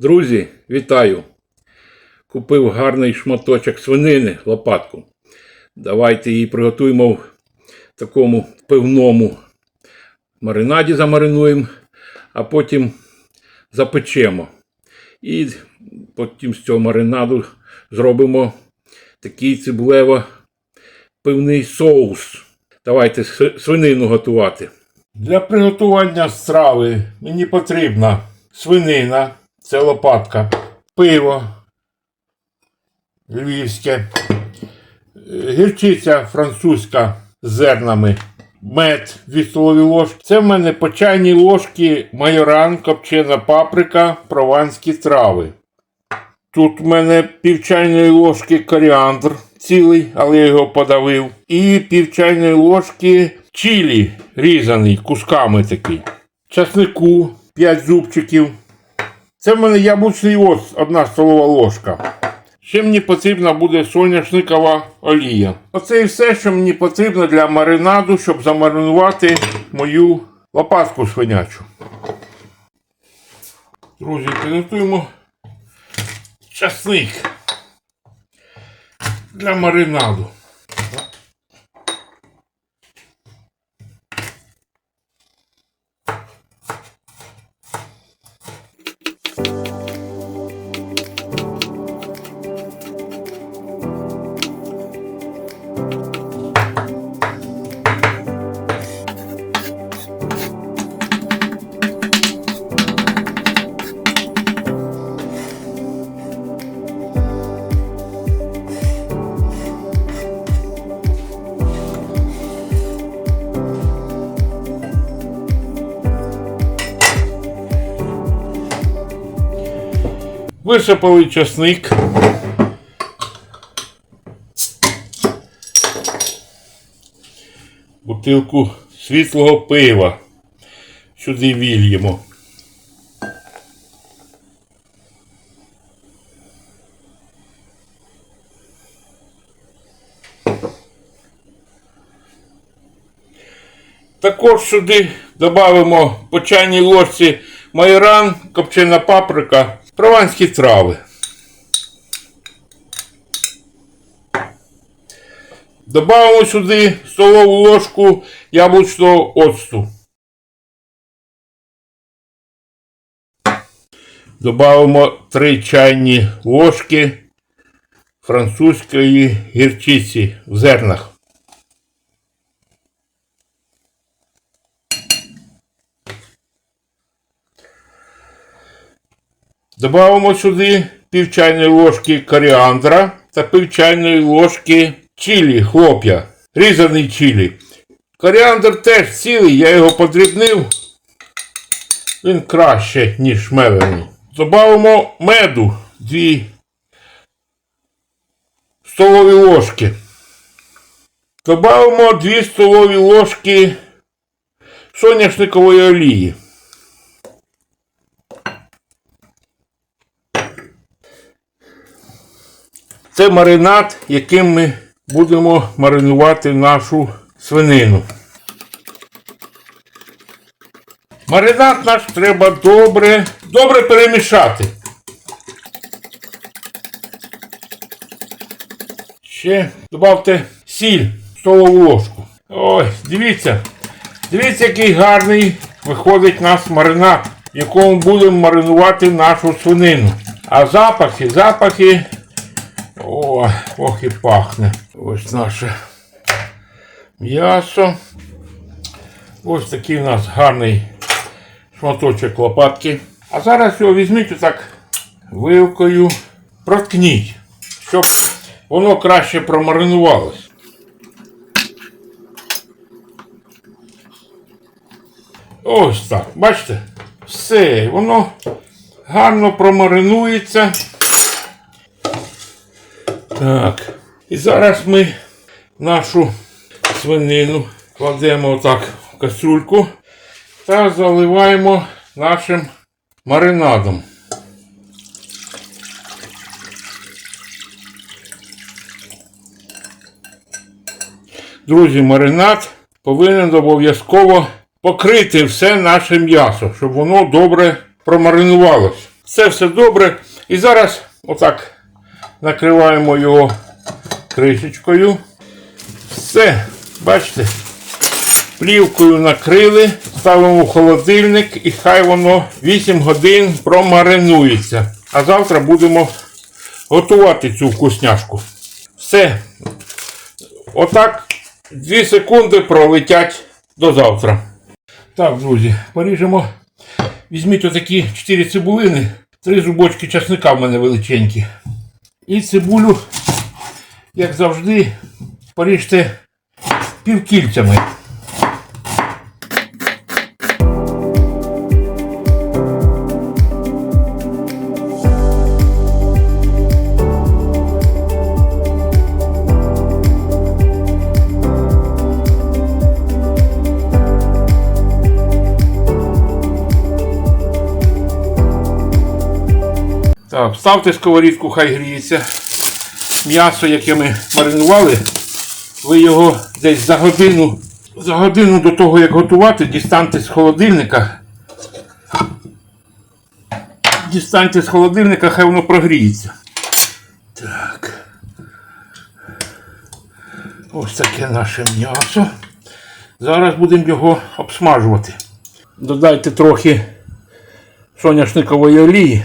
Друзі, вітаю! Купив гарний шматочок свинини, лопатку. Давайте її приготуємо в такому пивному маринаді замаринуємо, а потім запечемо. І потім з цього маринаду зробимо такий цибулево-пивний соус. Давайте свинину готувати. Для приготування страви мені потрібна свинина, це лопатка, пиво львівське, гірчиця французька з зернами, мед 2 столові ложки. Це в мене по чайній ложці майоран, копчена паприка, прованські трави. Тут в мене пів чайної ложки коріандр цілий, але я його подавив. І пів чайної ложки чилі різаний кусками такий. Часнику 5 зубчиків. Це в мене яблучний оцт, одна столова ложка. Ще мені потрібна буде соняшникова олія. Оце і все, що мені потрібно для маринаду, щоб замаринувати мою лопатку свинячу. Друзі, підготуємо часник для маринаду. Висипали часник. Бутилку світлого пива. Сюди вільємо. Також сюди додамо по чайній ложці майоран, копчена паприка, прованські трави. Добавимо сюди столову ложку яблучного оцту. Добавимо 3 чайні ложки французької гірчиці в зернах. Добавимо сюди пів чайної ложки коріандра та пів чайної ложки чилі, хлоп'я, різаний чилі. Коріандр теж цілий, я його подрібнив. Він краще, ніж мелений. Добавимо меду 2 столові ложки. Добавимо 2 столові ложки соняшникової олії. Це маринад, яким ми будемо маринувати нашу свинину. Маринад наш треба добре, добре перемішати. Ще додавте сіль, столову ложку. Ой, дивіться. Дивіться, який гарний виходить у нас маринад, в якому будемо маринувати нашу свинину. А запахи, запахи о, ох і пахне. Ось наше м'ясо. Ось такий у нас гарний шматочок лопатки. А зараз його візьміть отак вилкою, проткніть, щоб воно краще промаринувалось. Ось так, бачите? Все, воно гарно промаринується. Так. І зараз ми нашу свинину кладемо отак в каструльку та заливаємо нашим маринадом. Друзі, маринад повинен обов'язково покрити все наше м'ясо, щоб воно добре промаринувалось. Все все добре. І зараз отак накриваємо його кришечкою. Все, бачите, плівкою накрили, ставимо в холодильник і хай воно 8 годин промаринується. А завтра будемо готувати цю вкусняшку. Все. Отак 2 секунди пролетять до завтра. Так, друзі, поріжемо. Візьміть отакі 4 цибулини, 3 зубочки часника в мене величенькі. І цибулю, як завжди, поріжте півкільцями. Так, ставте сковорідку, хай гріється. М'ясо, яке ми маринували, ви його десь за годину, за годину до того, як готувати, дістаньте з холодильника. Дістаньте з холодильника, хай воно прогріється. Так. Ось таке наше м'ясо. Зараз будемо його обсмажувати. Додайте трохи соняшникової олії.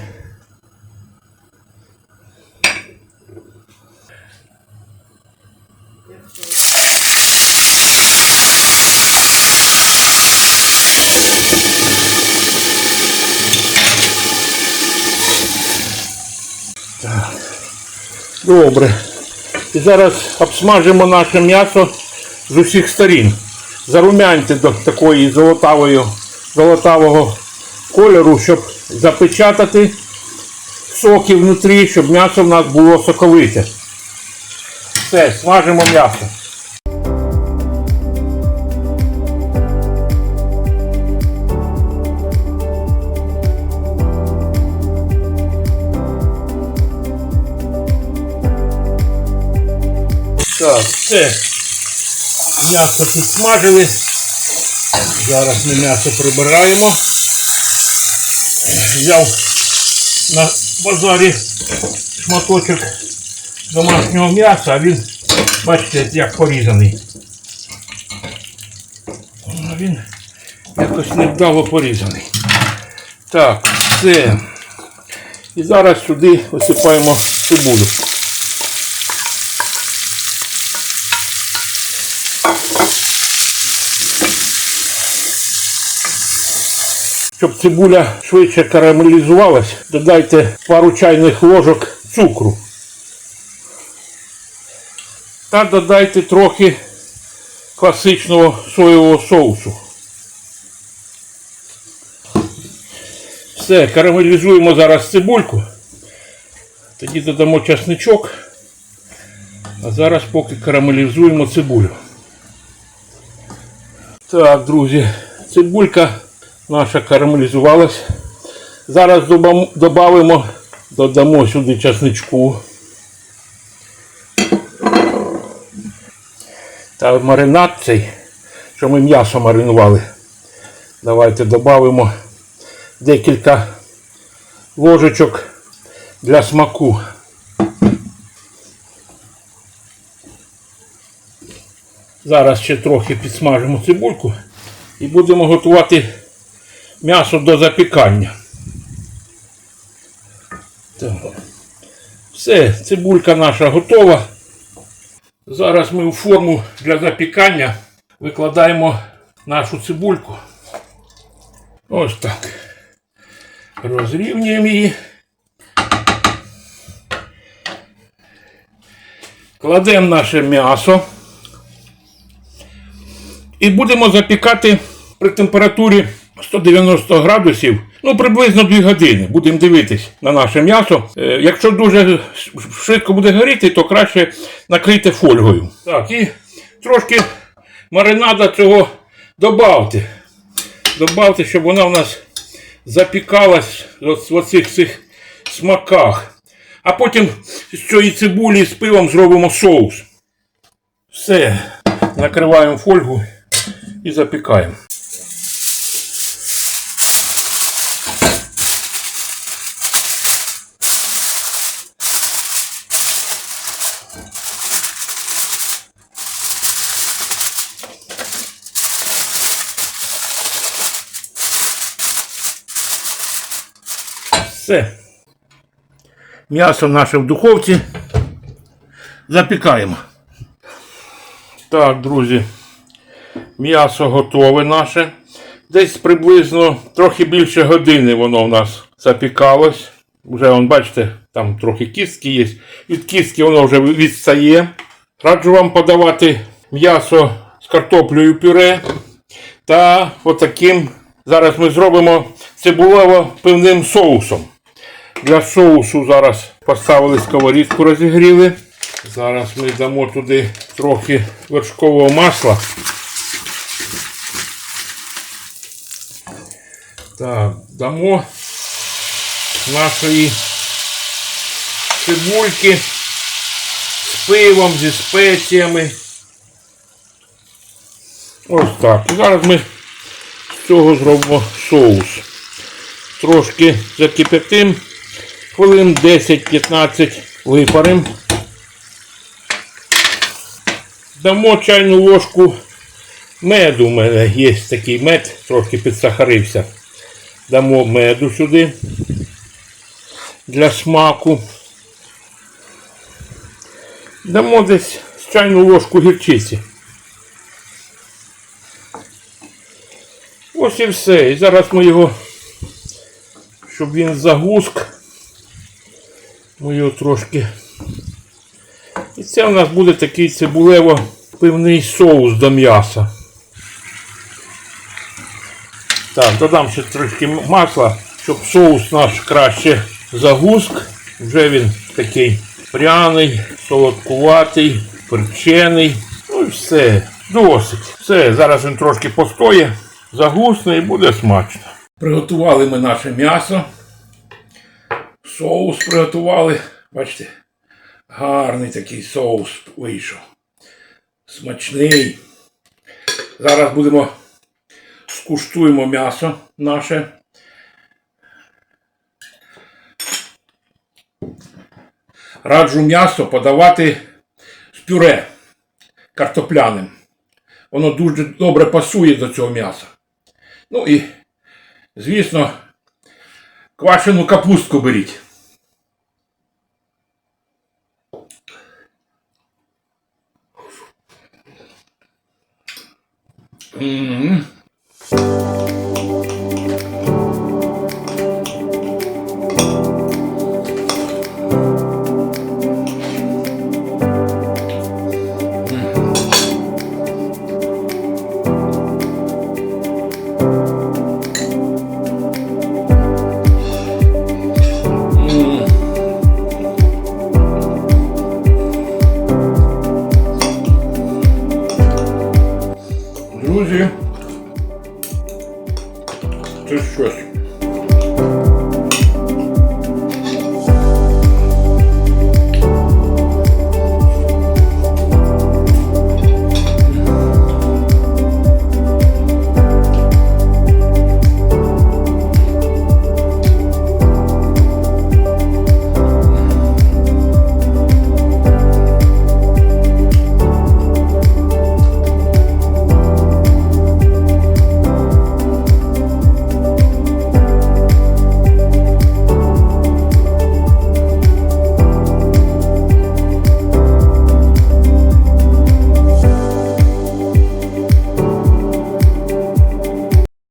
Добре. І зараз обсмажимо наше м'ясо з усіх сторін. Зарум'яньте до такої золотавої, золотавого кольору, щоб запечатати соки внутрі, щоб м'ясо в нас було соковите. Все, смажимо м'ясо. Все. М'ясо підсмажили. Зараз ми м'ясо прибираємо. Взяв на базарі шматочок домашнього м'яса, а він, бачите, як порізаний. Він якось невдало порізаний. Так, все. І зараз сюди висипаємо цибулю. Щоб цибуля швидше карамелізувалась, додайте пару чайних ложок цукру. Та додайте трохи класичного соєвого соусу. Все, карамелізуємо зараз цибульку. Тоді додамо часничок. А зараз поки карамелізуємо цибулю. Так, друзі, цибулька наша карамелізувалась. Зараз додамо, додамо сюди часничку. Та маринад цей, що ми м'ясо маринували. Давайте додамо декілька ложечок для смаку. Зараз ще трохи підсмажимо цибульку і будемо готувати м'ясо до запікання. Так. Все, цибулька наша готова. Зараз ми у форму для запікання викладаємо нашу цибульку. Ось так. Розрівнюємо її. Кладемо наше м'ясо. І будемо запікати при температурі 190 градусів, ну приблизно 2 години. Будемо дивитись на наше м'ясо. Е, Якщо дуже швидко буде горіти, то краще накрийте фольгою. Так, і трошки маринада цього добавте. Добавте, щоб вона в нас запікалась в оцих цих смаках. А потім з цієї цибулі з пивом зробимо соус. Все, накриваємо фольгу і запікаємо. Все. М'ясо наше в духовці. Запікаємо. Так, друзі. М'ясо готове наше. Десь приблизно трохи більше години воно в нас запікалось. Вже, вон, бачите, там трохи кістки є. Від кістки воно вже відстає. Раджу вам подавати м'ясо з картоплею пюре. Та отаким. Зараз ми зробимо цибулево пивним соусом. Для соусу зараз поставили сковорідку, розігріли. Зараз ми дамо туди трохи вершкового масла. Так, дамо нашої цибульки з пивом, зі спеціями. Ось так. І зараз ми з цього зробимо соус. Трошки закипятим, хвилин 10-15 випарим. Дамо чайну ложку меду. У мене є такий мед, трошки підсахарився. Дамо меду сюди для смаку. Дамо десь чайну ложку гірчиці. Ось і все. І зараз ми його, щоб він загуск, ми його трошки. І це у нас буде такий цибулево-пивний соус до м'яса. Так, додам ще трошки масла, щоб соус наш краще загуск. Вже він такий пряний, солодкуватий, перчений. Ну і все, досить. Все, зараз він трошки постоє, загусне і буде смачно. Приготували ми наше м'ясо. Соус приготували. Бачите, гарний такий соус вийшов. Смачний. Зараз будемо скуштуємо м'ясо наше. Раджу м'ясо подавати з пюре картопляним. Воно дуже добре пасує до цього м'яса. Ну і, звісно, квашену капустку беріть. 嗯。